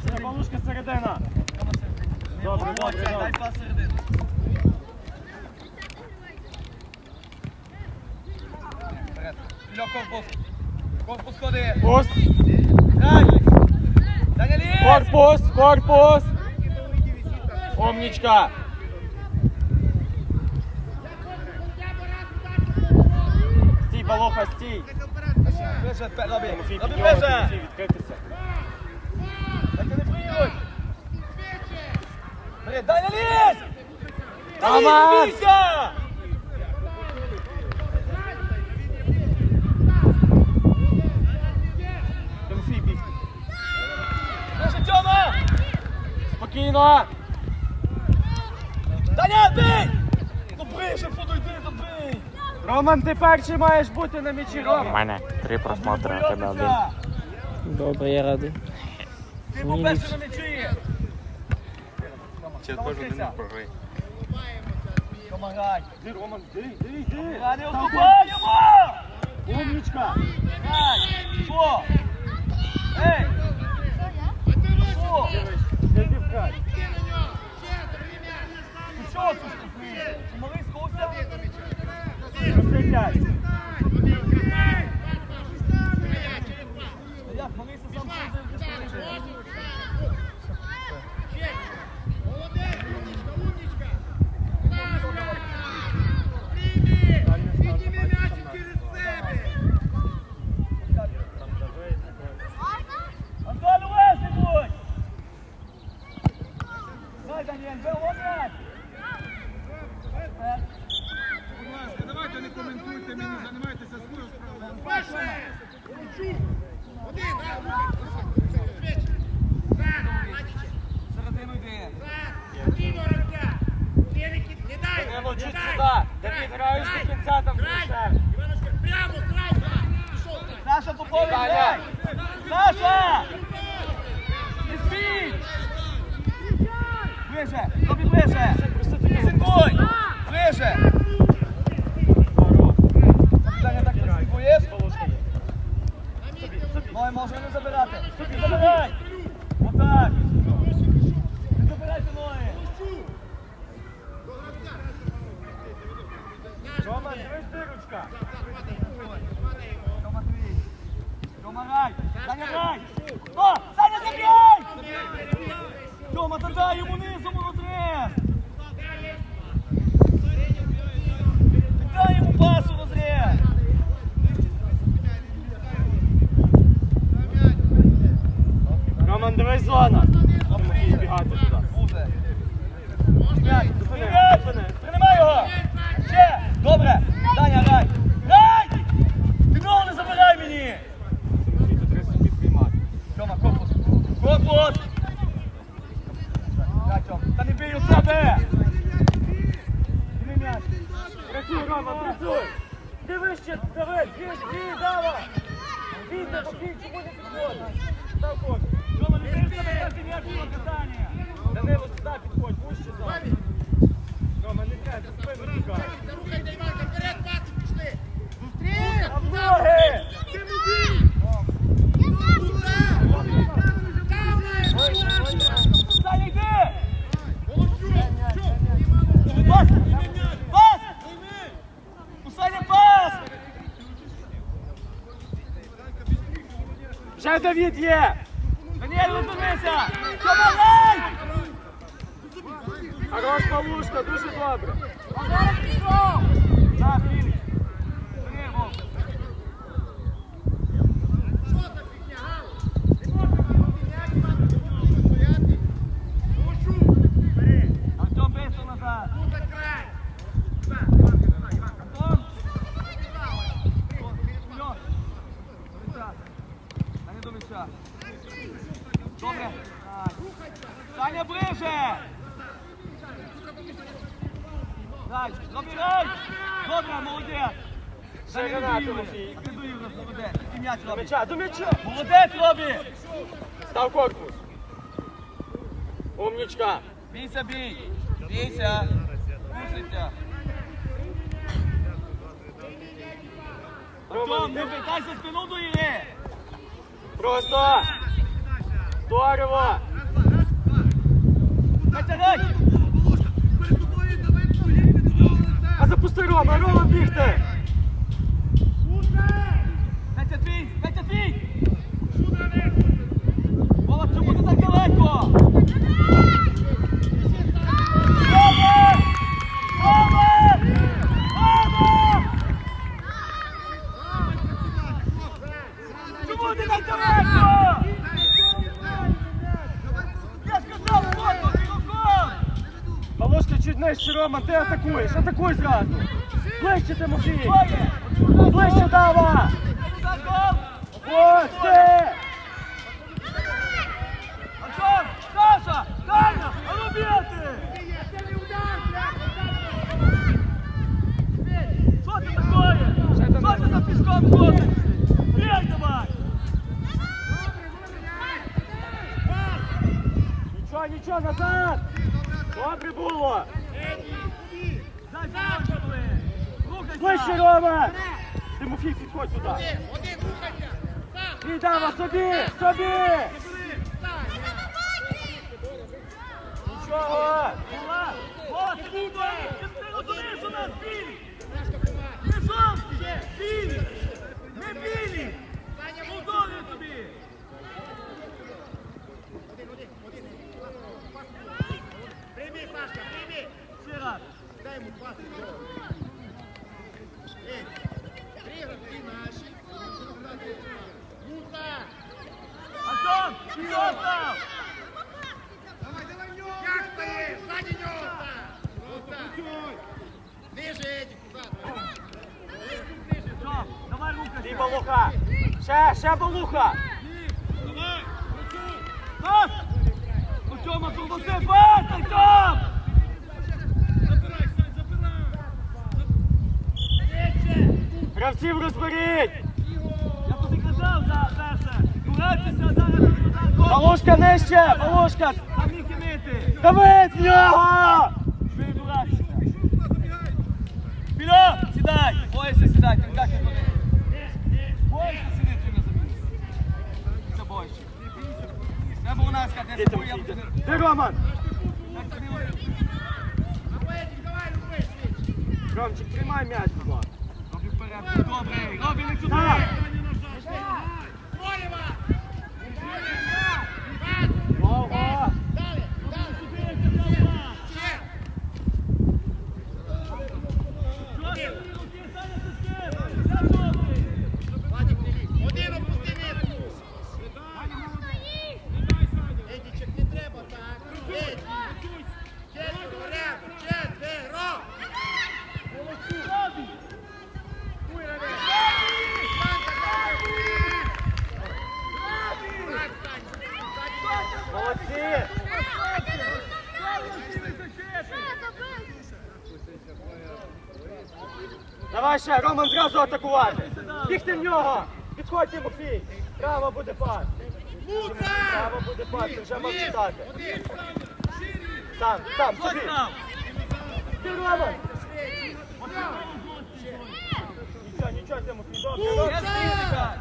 середину. Павлушка середина. Рома, середину. Добре, Молодець, добре, Дай пас середину. Ільо, корпус. Корпус ходи. Ліс. Корпус, корпус. Умнічка. Стій, Балоха, стій. Робі підйомуй, вище. Тимофій, відкритися. Так не приїдь. Бери, Даня ліс. Даня Рома. ліс, не бійся. Тимофій, біг. Вище, Тьома. Спокійно. Даня, бий. Ну ближче подойди, ну бий. Роман, ти перший маєш бути на м'ячі, У Рома. мене три просмотри, а тебе один. Добре, я радий. Ти був перший на м'ячі. Чи кожен один програє. Помагай. Іди, Роман, іди, іди, іди. Ради. Грай! Що? Ей! Що? Іди в край. Ти що тут? Малий сковся? Розстріляй. Як, малий сам сковзив? Антон, уважний будь! Дай, Даніель, бив опять! Будь ласка, давайте не коментуйте мені, займайтеся свою справою. Середину йди. Данило, чуть сюди. Давід, граєш до кінця там залишаєш. Саша Даня. Саша! Не спіть! Ближе, тобі ближе! Синкуй! Ближе! Даня, так не слідкуєш? Ной, може не забирати. Собі забирай! Отак! Не забирайте ноги! Роман, дивись дирочка. Тьома твій! Тьома грай! Саня грай! О! Саня забігай! Тьома, та дай йому низом у розрез! Дай йому пасу в розрез! Роман, дивись зона. Тимофій бігати туди. Буде. М'яч, зупини м'яч мене. Приймай його. Ще. Добре. Даня, грай. Грай! Ти ногу не забирай мені. Тимофій, ти треба собі приймати. Тьома, корпус. Корпус. Грай, Тьом. Та не бій у себе. Прийми м'яч. Працюй, Роман, працюй! Ти вище, давай, дві, дві, давай! Війте, покинь, чому не підходиш? Став кожен. Тьома, не бій у себе, перший м'яч було питання. Данило, сюди підходь, вище зараз. Рома, не треба, за спину тікай. Рухайте, Іванка, вперед, пати пішли. Пас! У Саня пас! Вже Давід є! Даніель! Тьома, грай! Хорош, Павлушка, дуже добре. На, Філіп. Бери, Вов. Бери. Артем, быстро назад. Антон. Антон, вперед. Мяча. Саня до мяча. Добре. Так. Саня, ближе. Дай, забирай! Добре, молодець! Ще гранату, Тимофій. Кидує в нас молодець. І м'яч До робить. М'яча, до м'яча! Молодець, Робі! Став корпус. Умнічка. Бійся, бій! Бійся! Пуститься! Артем, не вертайся спину до ігри! Просто. Здорово. Натягай! А запусти Рома, Рома бігти. Петя твій! Петя твій! Вова, чому ти так далеко? Рома! Рома! Рома! Чому ти так далеко? Я сказав, фото, телефон! Павлушка чуть нижче, Рома, ти атакуєш. Атакуй зразу. Ближче, Тимофій. Двоє! Ближче, Дава. Антон! Ось ти. Антон! Саша! Таня! А ну бігати! Що це таке? Що це за піском ходить? Бігай давай! Нічого, нічого, назад. Добре було. Дай закінчили! Рухайся! Ближче, Рома. Тимофій, підходь туди. Один, рухайся. Так, І Дава, собі, собі. Нічого. О, ти розумієш у нас! Білі! Не білі! Молдові тобі! прийми, Пашка, прийми. Ще раз! Дай йому пас. Ей, пригородки наші. Муха. Антон! Ти остав! Як стоїш? Ззаді нього. Ниже, Едік. Давай І. Ще, ще Балуха. Пас! Ну Тьома, турбуси! Пас, Артем! Гравців розберіть. Я тобі казав за перше! Дуратися зараз! Балушка нижче, імити! Давид в нього. Вперед! Сідай! Бойся сідай, ти так не! Бойся сиди, ти не забій! Це бойся! Треба у нас сказати, я Тимофій? буду... Де- Де Роман? Так. Ромчик, приймай м'яч, будь ласка. Роби вперед, добре! Роби не туди! Ще, Роман зразу атакувати. Бігти в нього. Підходь, Тимофій. Право буде пас. Право буде пас, вже мав читати. Сам, сам, собі. Ти, Роман. Нічого, нічого, Тимофій, добре. добре.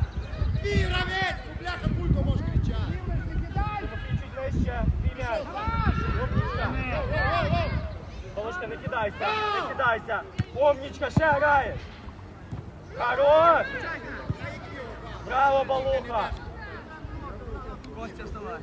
Твій гравець, ну, бляха, пулько можеш кричати. Чуть вище. Твій м'яч. Волошка, не кидайся, не кидайся. Умнічка, ще граєш. Хорош. Браво, Балуха. Костя, вставай.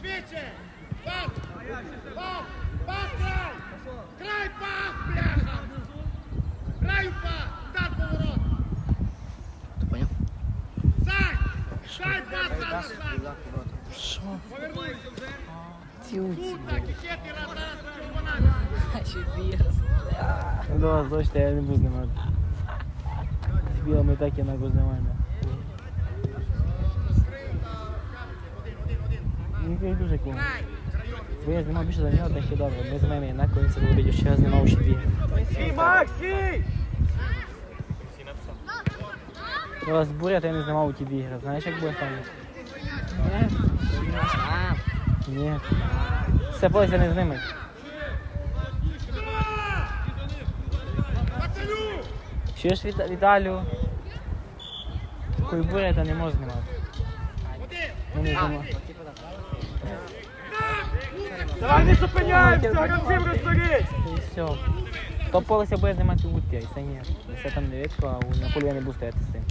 Швидше. Пас. Пас. Пас, край. Край, пас, сам. Що? Повернуйся вже. Цюці. Тут так, і ще ти раз, зараз червона. Ну, я не буду знімати. З білими так я не буду знімати. Він дуже кум. Бо я знімав більше за нього, так і добре. Ми з мене однаково це було відео, що я знімав ще дві. Свій, Макс, свій! У вас буря, я не знімав у ті дві ігри. Знаєш, як буде там? Ні. Все поле не зніме. Пацаню! Чуєш Віта- Віталію? Такої буря то не можна знімати. Ну, не знімав. Давай не зупиняємося, гравців розберіть! І все. То полося буде знімати утя, і це ні. Це там не видко, а на полі я не буду стояти з цим.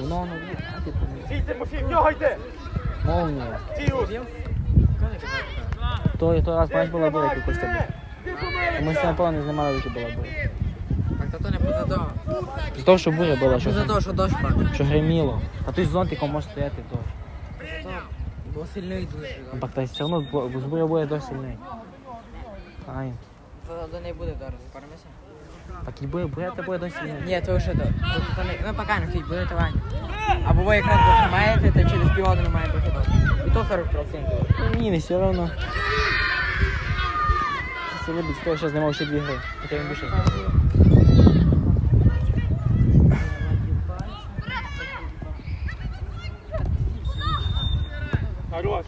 Воно, ну, а ти Тимофій, в нього йди! Молнія. Тіус! То, то раз бач була буря, як у Костя Ми ще на поле не знімали, які була буря. Так то то не поза того. З того, що буря була, що, Поза того, що дощ падає. що гриміло. А той з зонтиком може стояти то. Бо сильний дуже. Ну, Так, та все одно з буря буде досить сильний. Ай. То до неї буде зараз, пармися. Так і буде, буря це буде досить. Ні, то вже то. то- то не- Ну поки не хотіть, буде товані. Або ви якраз знімаєте, то через півгодини має бути добре. І то 40%. Ну, Ні, не все одно. Це любить з того, що знімав ще дві гри. Хоча він більше знімав. Хорош!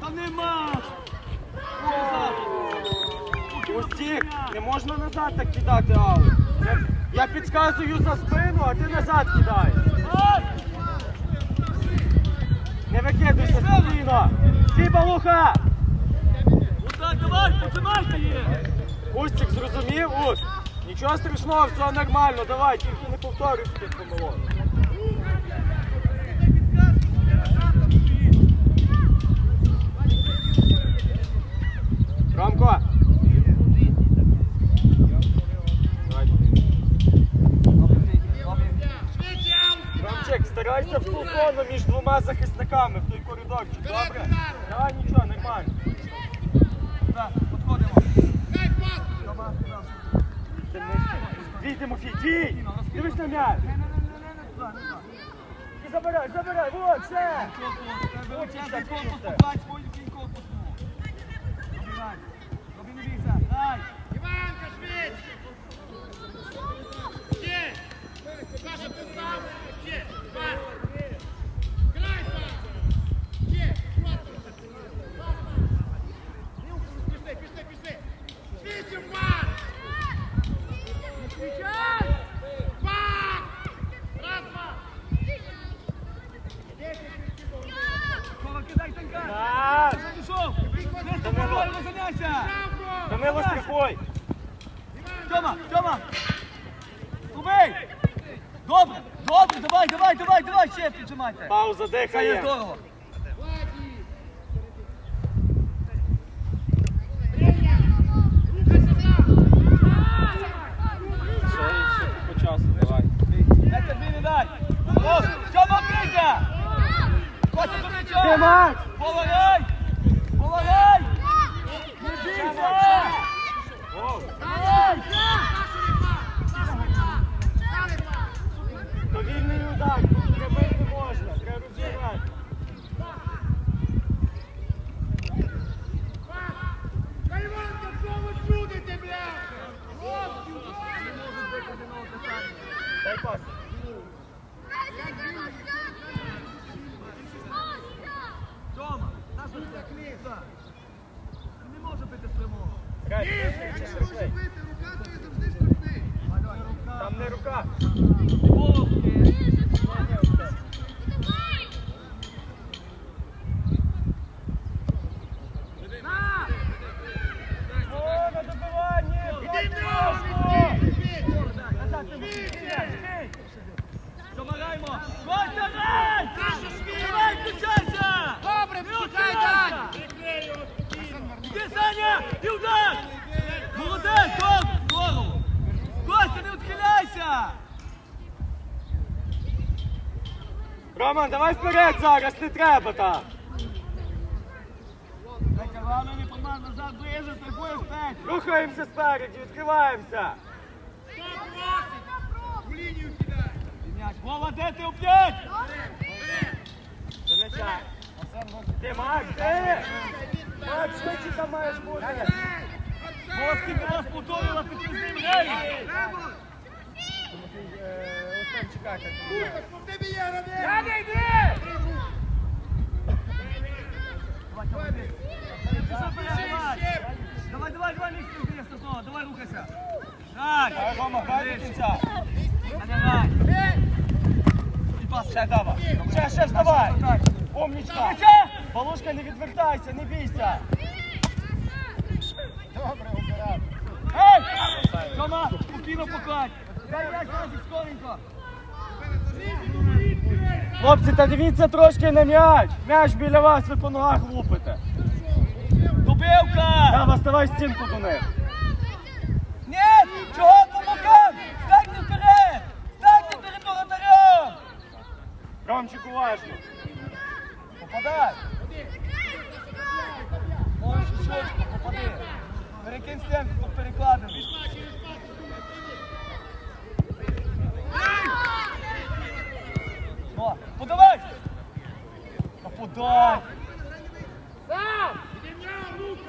Та нема. Устік, не можна назад так кидати аут. Я, підказую за спину, а ти назад кидаєш. Не викидуйся спокійно. Стій, Балуха! Отак, давай, починайте її. Устік, зрозумів? Уст. Нічого страшного, все нормально, давай, тільки не повторюй таких помилок. Ромко! Давай. Швидше, аут! Ромчик, зону між двома захисниками в той коридорчик, добре? Давай нічого, нормально. Так, підходимо. Дій, Тимофій, дій! Дивись на м'яч! Забирай, забирай, вот, все! Чесний корпус, Pausa, de Caio. Роман, давай вперед зараз, не треба так. Рухаємося спереді, відкриваємося. Вова, де ти оп'ять? М'яча. Ти, Макс, ти! Макс, швидше там маєш бути. Вова, скільки раз повторювала, ти з ним граєш! Є! Давай, давай, давай. Місце інтересно знову, давай рухайся. Грай! Давай, Рома, грай до кінця. Аня. І пас, ще. Ще, ще вставай. Умнічка. Полушка, не відвертайся, не бійся. Добре, обирав. Ей! Тома, спокійно покладь. Дай м'яч, Назик, скоренько. Хлопці, та дивіться трошки на м'яч. М'яч біля вас, ви по ногах лупите. Дубивка! Дава, ставай стінку до них. Ні! Чого по бокам? Станьте вперед! Стайте перед воротарем! Ромчик, уважно. Попадай! Можеш у щочку, попади. Перекинь стенку, тут перекладено. О, подавай! А подай! Іди в нього, Лукаш.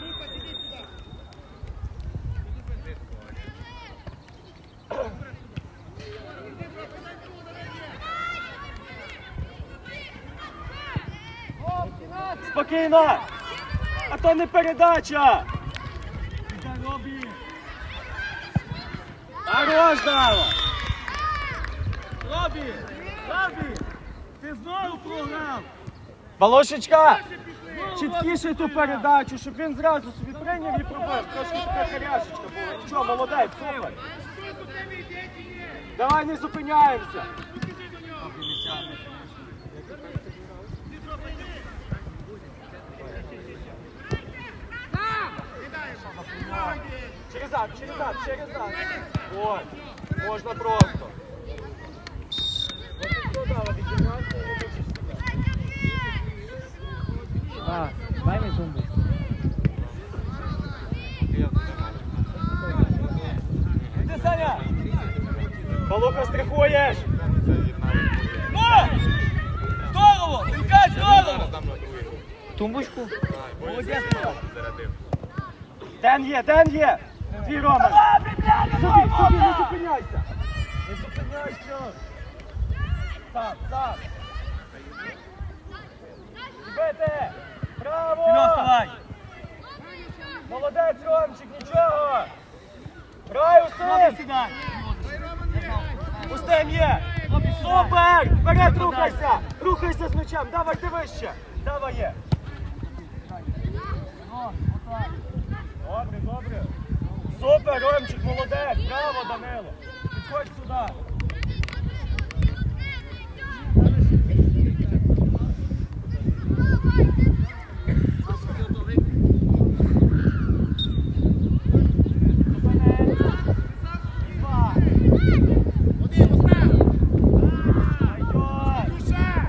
Лукаш, іди сюди. Спокійно. А то не передача. Хорош, Дава. Робі! Робі! Ти знову програв! Балошечка, чіткіше ту передачу, щоб він зразу собі прийняв і пробив. Трошки така харяшечка була. Нічого, молодець, супер. Що? Давай не зупиняємося. Підійди до нього. Сам! Кидаємо. Молодець. Через зад, через зад, через зад. От, можна просто. А, дай мені тумбочку. Іди, Саня! Балуха, страхуєш. Ну! Здорово! Вінкай, здорово! Тумбочку? Молодець, Микола. Ден є, Ден є. Твій Роман. Собі, собі, не зупиняйся. Не зупиняйся. Сам, сам. Бити. Браво. Вставай! Молодець, Ромчик, нічого. Грай, Робі, Устим. Є. Супер. Вперед рухайся. Рухайся з м'ячем. Давай, ти вище. Давай є. Добре, добре. Супер, Ромчик, молодець. Браво, Данило. Підходь сюди. Два. Один, Остап! Пойдет. Душа!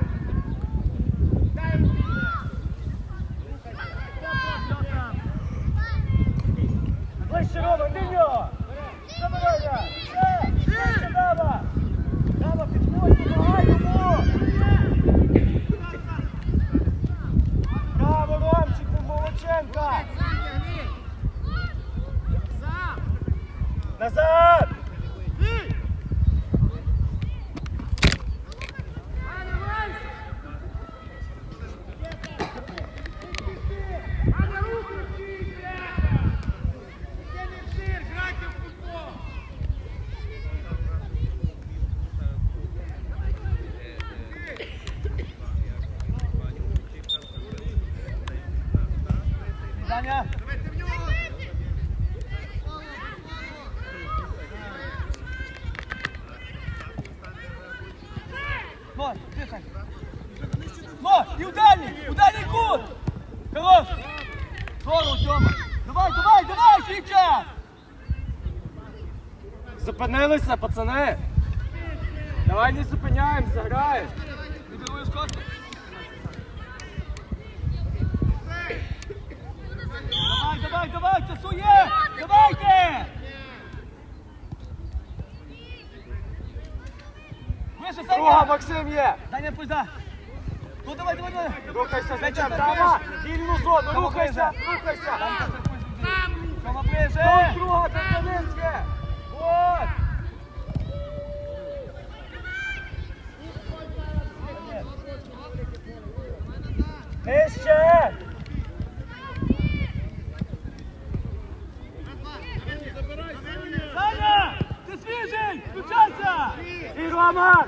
Дай йому Ближче, Рома, йди в нього. Забирай я. Ще, ще, Дава. Дава, підходь, допомагай йому. Браво, Ромчику, Молодченка. Сам тягни! Сам! Назад. Аня, руки вчись, бляха! Це не цирк, грайте в футбол! Даня. Давайте в нього! Вот, тихо. Вот, и в дальний, в дальний кут. Хорош. Здорово, Тёма. Давай, давай, давай. Зупинилися, пацани. Давай не зупиняємося, граєш. Давай, давай, давай, часу є. Давайте. Вище, Саня. Друга, Максим є. Даня, пусть да. Ну давай, давай, давай. Рухайся з м'ячем. М'ячем, Тама, Сергій. вільну зону, рухайся, рухайся. Ближе. Друга, Денис є. Вот. Нижче. Саня, ти свіжий, включайся. І Роман.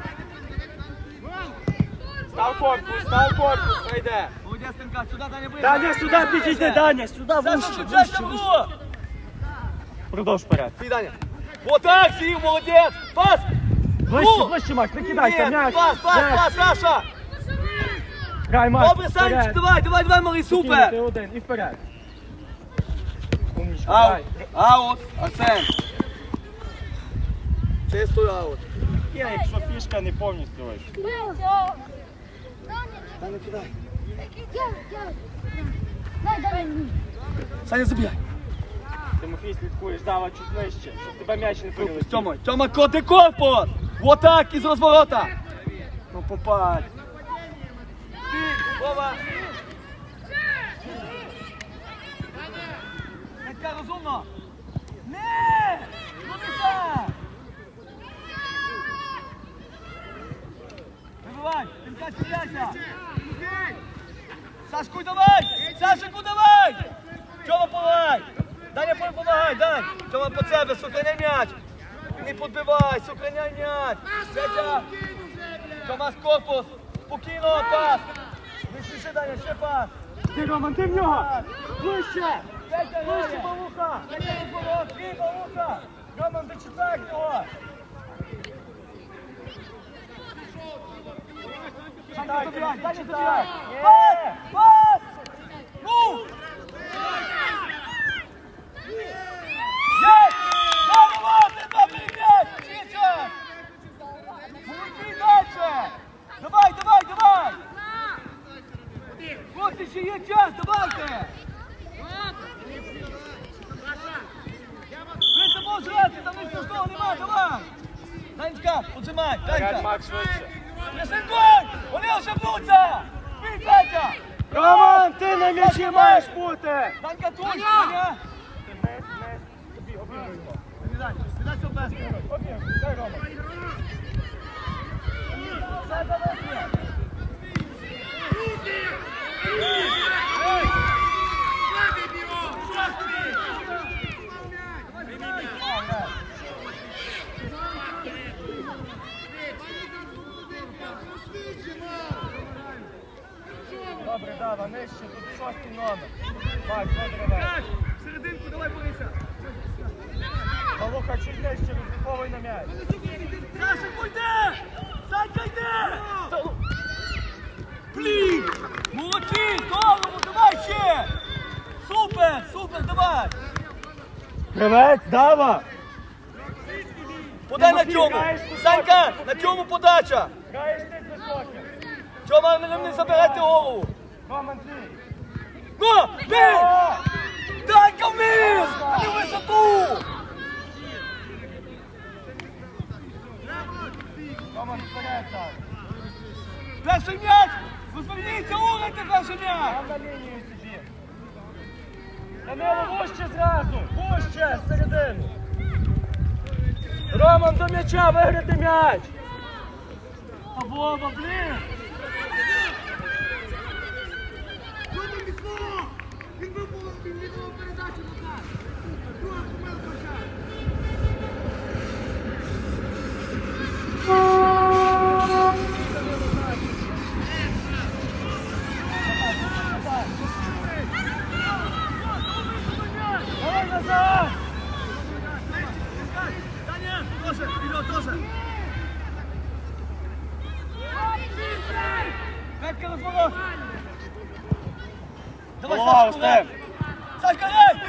Став корпус, став корпус, хай йде. Молодець, Тимка, сюди, Даня, сюди підійди, Даня, сюди, Саша, вище, вище. гру. Продовж вперед. Ти, Даня. Вот так, сів, молодець. Пас. Ближче, Ну. ближче, Макс, не кидайся, Ні, м'яч. Пас, пас, м'яч. пас, Саша. Грай, Макс, Добре, Санечка, вперед. давай, давай, давай, малий, Спокійно, Ти супер. один, і вперед. Умничка, Аут, грай. аут, Арсен. Чисто аут. Є, якщо фішка не повністю вийшла. Саня, кидай. Дай, дай мені. Саня, забігай. Тимофій слідкуєш, дава чуть нижче, щоб тебе м'яч не прилетів. Тьома, Тьома, коти корпус. Отак так, із розворота. Ну, попадь. Ти, Вова. Така розумно. Не! Ну не так! Вибивай! Тимка, стріляйся! Сашку, давай! Сашку, давай! Тьома, помагай! Даня, помагай, Дань! Тьома, по себе, сохраняй м'яч! Не подбивай, сохраняй м'яч! Петя! Тьома, з корпус! Спокійно, пас! Спіши, Даня, ще пас! Ти, Роман, ти в нього. Ближче! Ближче, розворот, твій, Павуха! Роман, дочитай його! Даня, забирай, Даня, забирай! Пас! Пас! Ну! Є! Браво, ти добрий м'яч! Чича! Молодці, дальше! Давай, давай, давай! Хлопці, ще є час, давайте! Ви це можеш грати, там ніхто того нема, давай! Данечка, поджимай, Грай, Данька! Макс, швидше. Не синкуй! Вони вже б'ються! Бій, Петя! Роман, ти на м'ячі маєш бути. Данька, тут! Даня! Ти вниз, вниз. Тобі обігруй його. Сідай, сідай сюди без. Обігруй, дай, Рома. Все, давай, є. Добре, Дава, нижче, тут шостий номер. Добре, М'яч! Серединку, давай, Бориса! Павлуха, чуть нижче, розраховуй на м'яч. Саша, пойде! Санька, йде! Блін! Молодці! Здорово, давай ще! Супер, супер, давай! Кривець, дава! Подай на цьому! Санька, на цьому подача! Граєш ти Тьома, не, забирайте голову! Ну, бій! Данька вниз! А не висоту! Перший м'яч! Розверніться, урайте перший м'яч! Данило, вужче зразу! Вужче, середину! Роман до м'яча, виграти м'яч! А Вова, блін! Дуже міцно! Він вибув, він відбув передачу назад! Друга помилка вже! Давай назад! Даня, тоже, вперед, тоже! Петка, розворот! Давай, Сашка, Степ! Сашка, за.